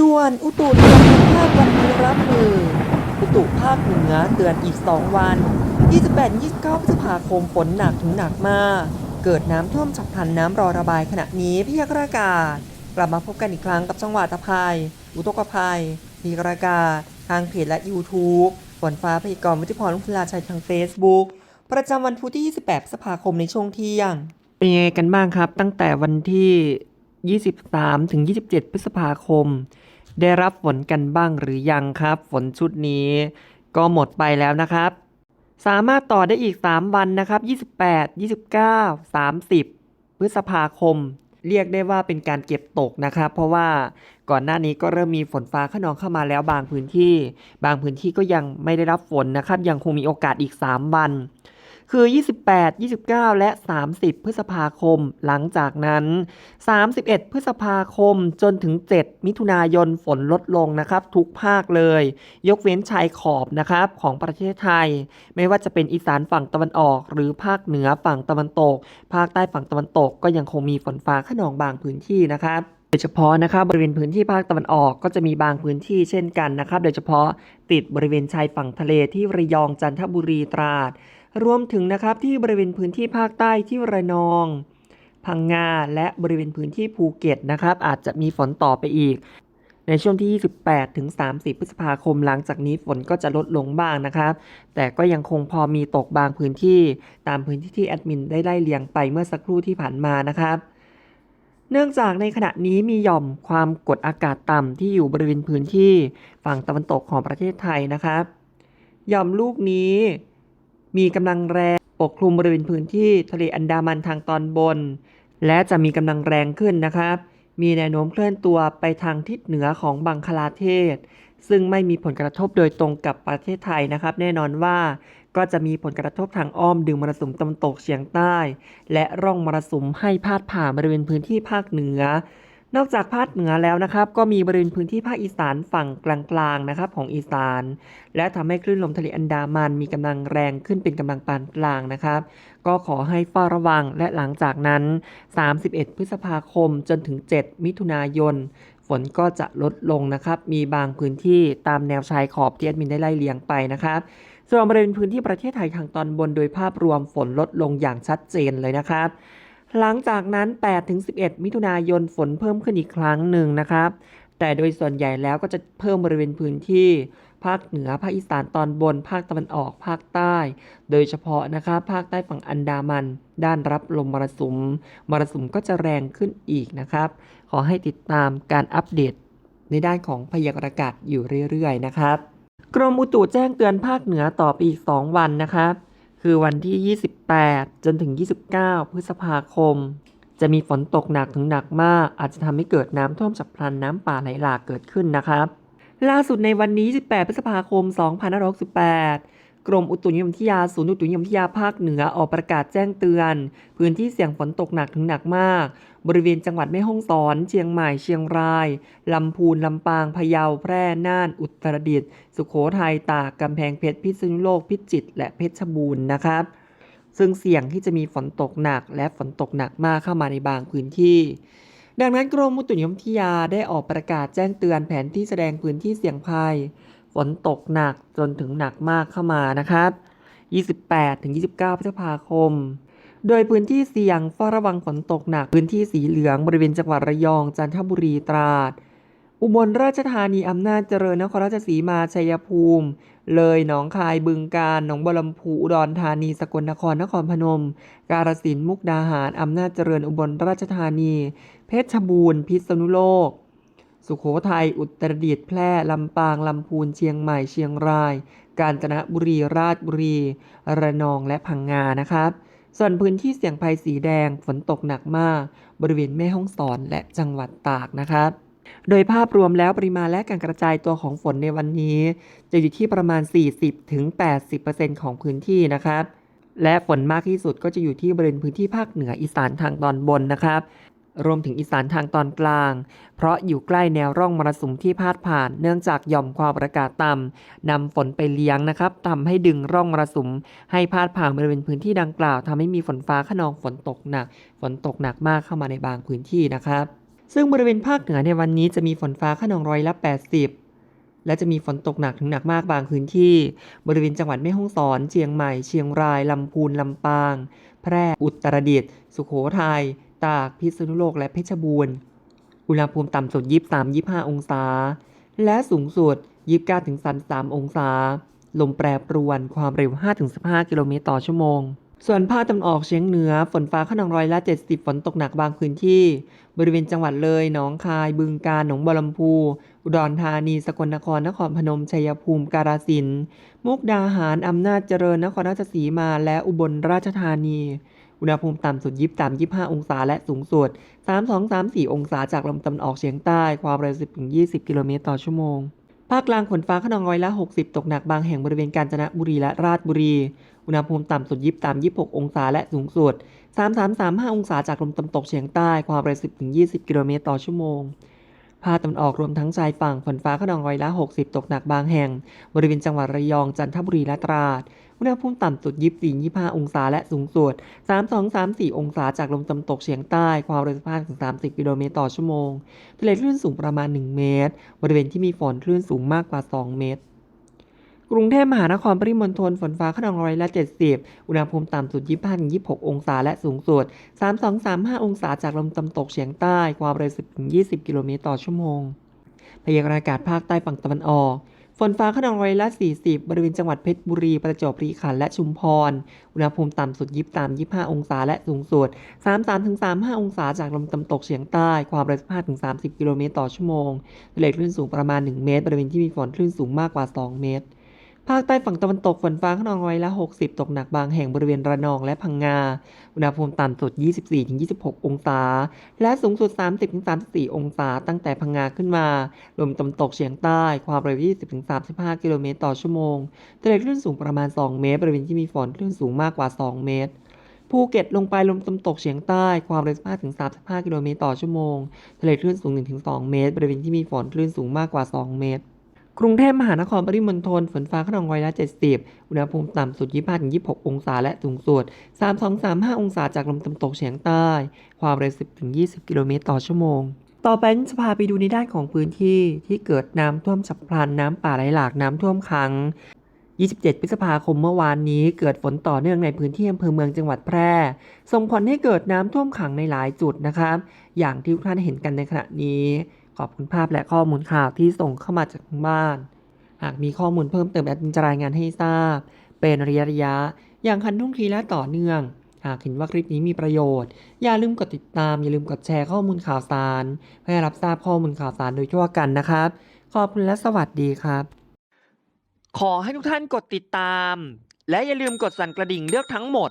ด่วนอุตุนิยมวิทยาวันนี้รับมือ อุตุภาคเหนือเตือนอีก 2 วัน 28-29 พฤษภาคมฝนหนักถึงหนักมาก เกิดน้ำท่วมฉับพลันน้ำรอระบายขณะนี้พยากรณ์อากาศ กลับมาพบกันอีกครั้งกับจังหวัดตะไคร้อุทกภัยพยากรณ์อากาศ ทางเพจและ YouTube ฝนฟ้าพยากรณ์วิทยพรลุงพลาชัยทาง Facebook ประจำวันพุธที่ 28 พฤษภาคมในช่วงเที่ยง เป็นยังไงกันบ้างครับ ตั้งแต่วันที่ 23 ถึง 27 พฤษภาคม ได้รับฝนกันบ้างหรือยังครับ ฝนชุดนี้ก็หมดไปแล้วนะครับ สามารถต่อได้อีก 3 วันนะครับ 28 29 30 พฤษภาคม เรียกได้ว่าเป็นการเก็บตกนะครับ เพราะว่าก่อนหน้านี้ก็เริ่มมีฝนฟ้าขนองเข้ามาแล้วบางพื้นที่ บางพื้นที่ก็ยังไม่ได้รับฝนนะครับ ยังคงมีโอกาสอีก 3 วัน คือ 28 29 และ 30 พฤษภาคม หลังจากนั้น 31 พฤษภาคมจนถึง 7 มิถุนายนฝนลดลงนะครับ ทุกภาคเลย ยกเว้นชายขอบนะครับของประเทศไทย ไม่ว่าจะเป็นอีสานฝั่งตะวันออก หรือภาคเหนือฝั่งตะวันตก ภาคใต้ฝั่งตะวันตก ก็ยังคงมีฝนฟ้าขนองบางพื้นที่นะครับโดยเฉพาะนะครับบริเวณพื้นที่ภาคตะวันออกก็จะมีบางพื้นที่เช่นกันนะครับ โดยเฉพาะติดบริเวณชายฝั่งทะเลที่ระยองจันทบุรีตราด รวมถึงนะครับที่บริเวณพื้นที่ภาคใต้ที่ระนอง พังงาและบริเวณพื้นที่ภูเก็ตนะครับ อาจจะมีฝนต่อไปอีก ในช่วงที่ 28 ถึง 30 พฤษภาคมหลังจากนี้ฝนก็จะลดลงบ้างนะครับ แต่ก็ยังคงพอมีตกบางพื้นที่ตามพื้นที่ที่แอดมินได้ไล่เลียงไปเมื่อสักครู่ที่ผ่านมานะครับเนื่องจากในขณะนี้มีหย่อมความกดอากาศต่ำที่อยู่บริเวณพื้นที่ฝั่งตะวันตกของประเทศไทยนะครับ หย่อมลูกนี้ มีกำลังแรงปกคลุมบริเวณพื้นที่ทะเลอันดามันทางตอนบน และจะมีกำลังแรงขึ้นนะครับ มีแนวโน้มเคลื่อนตัวไปทางทิศเหนือของบังคลาเทศ ซึ่งไม่มีผลกระทบโดยตรงกับประเทศไทยนะครับ แน่นอนว่าก็จะมีผลกระทบทางอ้อมดึงมรสุมตะวันตกเฉียงใต้ และร่องมรสุมให้พาดผ่านบริเวณพื้นที่ภาคเหนือ นอกจากภาคเหนือแล้วนะครับ ก็มีบริเวณพื้นที่ภาคอีสานฝั่งกลางๆนะครับของอีสาน และทำให้คลื่นลมทะเลอันดามันมีกำลังแรงขึ้นเป็นกำลังปานกลางนะครับ ก็ขอให้เฝ้าระวังและหลังจากนั้น 31 พฤษภาคมจนถึง 7 มิถุนายน ฝนก็จะลดลงนะครับ มีบางพื้นที่ตามแนวชายขอบที่แอดมินได้ไล่เลียงไปนะครับส่วนบริเวณพื้นที่ประเทศไทยทางตอนบนโดยภาพรวมฝนลดลงอย่างชัดเจนเลยนะครับ หลังจากนั้น 8-11 มิถุนายนฝนเพิ่มขึ้นอีกครั้งหนึ่งนะครับ แต่โดยส่วนใหญ่แล้วก็จะเพิ่มบริเวณพื้นที่ ภาคเหนือ ภาคอีสานตอนบน ภาคตะวันออก ภาคใต้ โดยเฉพาะนะครับภาคใต้ฝั่งอันดามัน ด้านรับลมมรสุม มรสุมก็จะแรงขึ้นอีกนะครับ ขอให้ติดตามการอัปเดตในด้านของพยากรณ์อากาศอยู่เรื่อยๆ นะครับ กรมอุตุแจ้งเตือนภาคเหนือต่อไปอีก 2 วันนะครับ คือวันที่ 28 จนถึง 29 พฤษภาคม จะมีฝนตกหนักถึงหนักมาก อาจจะทำให้เกิดน้ำท่วมฉับพลันน้ำป่าไหลหลากเกิดขึ้นนะครับ ล่าสุดในวันนี้ 18 พฤษภาคม 2568 กรมอุตุนิยมวิทยาศูนย์อุตุนิยมวิทยาภาคเหนือออกประกาศแจ้งเตือน พื้นที่เสี่ยงฝนตกหนักถึงหนักมาก บริเวณจังหวัดแม่ฮ่องสอน เชียงใหม่เชียงราย ลำพูน ลำปาง พะเยา แพร่ น่าน อุตรดิตถ์สุโขทัย ตาก กำแพงเพชร พิษณุโลก พิจิตร และเพชรบูรณ์นะครับ ซึ่งเสี่ยงที่จะมีฝนตกหนัก และฝนตกหนักมากเข้ามาในบางพื้นที่ดังนั้นกรมอุตุนิยมวิทยาได้ออกประกาศแจ้งเตือนแผนที่แสดงพื้นที่เสี่ยงภัย ฝนตกหนักจนถึงหนักมากเข้ามานะครับ 28ถึง29 พฤษภาคม โดยพื้นที่เสี่ยงเฝ้าระวังฝนตกหนัก พื้นที่สีเหลืองบริเวณจังหวัดระยอง จันทบุรีตราด อุบลราชธานี อำนาจเจริญนครราชสีมาชัยภูมิ เลยหนองคายบึงกาฬหนองบัวลำพูอุดรธานี สกลนครนครพนม กาฬสินธุ์มุกดาหาร อำนาจเจริญอุบลราชธานี เพชรบูรณ์พิษณุโลก สุโขทัย อุตรดิตถ์แพร่ ลำปาง ลำพูน เชียงใหม่ เชียงราย กาญจนบุรี ราชบุรี ระนอง และพังงา นะครับ ส่วนพื้นที่เสี่ยงภัยสีแดง ฝนตกหนักมาก บริเวณแม่ฮ่องสอน และจังหวัดตาก นะครับ โดยภาพรวมแล้วปริมาณและการกระจายตัวของฝนในวันนี้ จะอยู่ที่ประมาณ 40-80%ของพื้นที่นะครับและฝนมากที่สุดก็จะอยู่ที่บริเวณพื้นที่ภาคเหนืออีสานทางตอนบนนะครับ รวมถึงอีสานทางตอนกลาง เพราะอยู่ใกล้แนวร่องมรสุมที่พาดผ่านเนื่องจากหย่อมความกดอากาศต่ำนำฝนไปเลี้ยงนะครับทำให้ดึงร่องมรสุม ให้พาดผ่านบริเวณพื้นที่ดังกล่าวทำให้มีฝนฟ้าขนองฝนตกหนัก ฝนตกหนักมากเข้ามาในบางพื้นที่นะครับ ซึ่งบริเวณภาคเหนือในวันนี้จะมีฝนฟ้าขนองร้อยละ 80และจะมีฝนตกหนักถึงหนักมากบางพื้นที่ บริเวณจังหวัดแม่ฮ่องสอน เชียงใหม่ เชียงราย ลำพูน ลำปาง แพร่ อุตรดิตถ์ สุโขทัย ตาก พิษณุโลกและเพชรบูรณ์อุณหภูมิต่ำสุด 23-25 องศา และสูงสุด 29-33 องศา ลมแปรปรวนความเร็ว 5-15 กิโลเมตรต่อชั่วโมง ส่วนภาคตะวันออกเฉียงเหนือ ฝนฟ้าขนองร้อยละ 70 ฝนตกหนักบางพื้นที่ บริเวณจังหวัดเลย หนองคาย บึงกาฬ หนองบัวลำพู อุดรธานี สกลนคร นครพนม ชัยภูมิ กาฬสินธุ์ มุกดาหาร อำนาจเจริญ นครราชสีมา และอุบลราชธานี อุณหภูมิต่ำสุด 23-25 องศา และสูงสุด 32-34 องศาจากลมตะวันออกเฉียงใต้ ความเร็ว 10-20 กิโลเมตรต่อชั่วโมง ภาคกลางฝนฟ้าขนองร้อยละ 60 ตกหนักบางแห่งบริเวณกาญจนบุรีและราชบุรี อุณหภูมิต่ำสุด 23-26 องศา และสูงสุด 33-35 องศาจากลมตะวันตกเฉียงใต้ ความเร็ว 10-20 กิโลเมตรต่อชั่วโมง ภาคตะวันออกรวมทั้งชายฝั่งฝนฟ้าขนองร้อยละ 60 ตกหนักบางแห่ง บริเวณจังหวัดระยองจันทบุรีและตราดอุณหภูมิต่ำสุด 24-25 องศาและสูงสุด 32-34 องศาจากลมตะวันตกเฉียงใต้ ความเร็ว15-30 กิโลเมตรต่อชั่วโมงทะเลคลื่นสูงประมาณ 1 เมตร บริเวณที่มีฝนคลื่นสูงมากกว่า 2 เมตร กรุงเทพมหานครปริมณฑลฝนฟ้าขนองร้อยละ 70 อุณหภูมิต่ำสุด 25-26 องศาและสูงสุด 32-35 องศาจากลมตะวันตกเฉียงใต้ ความเร็ว 10-20 กิโลเมตรต่อชั่วโมง พยากรณ์อากาศภาคใต้ฝั่งตะวันออกฝนฟ้าขนองร้อยละ 40 บริเวณจังหวัดเพชรบุรี ประจวบคีรีขันธ์และชุมพร อุณหภูมิต่ำสุด 23-25 องศาและสูงสุด 33-35 องศาจากลมตะวันตกเฉียงใต้ ความเร็ว 15-30 กิโลเมตรต่อชั่วโมงทะเลคลื่นสูงประมาณ 1 เมตร บริเวณที่มีฝนคลื่นสูงมากกว่า 2 เมตร ภาคใต้ฝั่งตะวันตกฝนฟ้าขนองร้อยละ 60 ตกหนักบางแห่งบริเวณระนองและพังงา อุณหภูมิต่ำสุด 24-26 องศา และสูงสุด 30-34 องศา ตั้งแต่พังงาขึ้นมา ลมตะวันตกเฉียงใต้ ความเร็ว 20-35 กิโลเมตรต่อชั่วโมงทะเลคลื่นสูงประมาณ 2 เมตร บริเวณที่มีฝนคลื่นสูงมากกว่า 2 เมตรภูเก็ตลงไปลมตะวันตกเฉียงใต้ ความเร็ว 15-35 กิโลเมตรต่อชั่วโมง ทะเลคลื่นสูง 1-2 เมตร บริเวณที่มีฝนคลื่นสูงมากกว่า 2 เมตร กรุงเทพมหานครปริมณฑลฝนฟ้าขนองร้อยละ70 อุณหภูมิต่ำสุด 25-26 องศาและสูงสุด 32-35 องศาจากลมตะวันตกเฉียงใต้ ความเร็ว 10-20 กิโลเมตรต่อชั่วโมง ต่อไปจะพาไปดูในด้านของพื้นที่ที่เกิดน้ำท่วมฉับพลันน้ำป่าไหลหลากน้ำท่วมขัง 27 พฤษภาคมเมื่อวานนี้เกิดฝนต่อเนื่องในพื้นที่อำเภอเมืองจังหวัดแพร่ ส่งผลให้เกิดน้ำท่วมขังในหลายจุดนะครับ อย่างที่ทุกท่านเห็นกันในขณะนี้ ขอบคุณภาพและข้อมูลข่าวที่ส่งเข้ามาจากทางบ้าน หากมีข้อมูลเพิ่มเติมแอดมินจะรายงานให้ทราบ เป็นระยะระยะๆอย่างคันทุ่งทีและต่อเนื่อง หากเห็นว่าคลิปนี้มีประโยชน์ อย่าลืมกดติดตาม อย่าลืมกดแชร์ข้อมูลข่าวสาร เพื่อรับทราบข้อมูลข่าวสารโดยทั่วกันนะครับ ขอบคุณและสวัสดีครับ ขอให้ทุกท่านกดติดตาม และอย่าลืมกดสั่นกระดิ่งเลือกทั้งหมด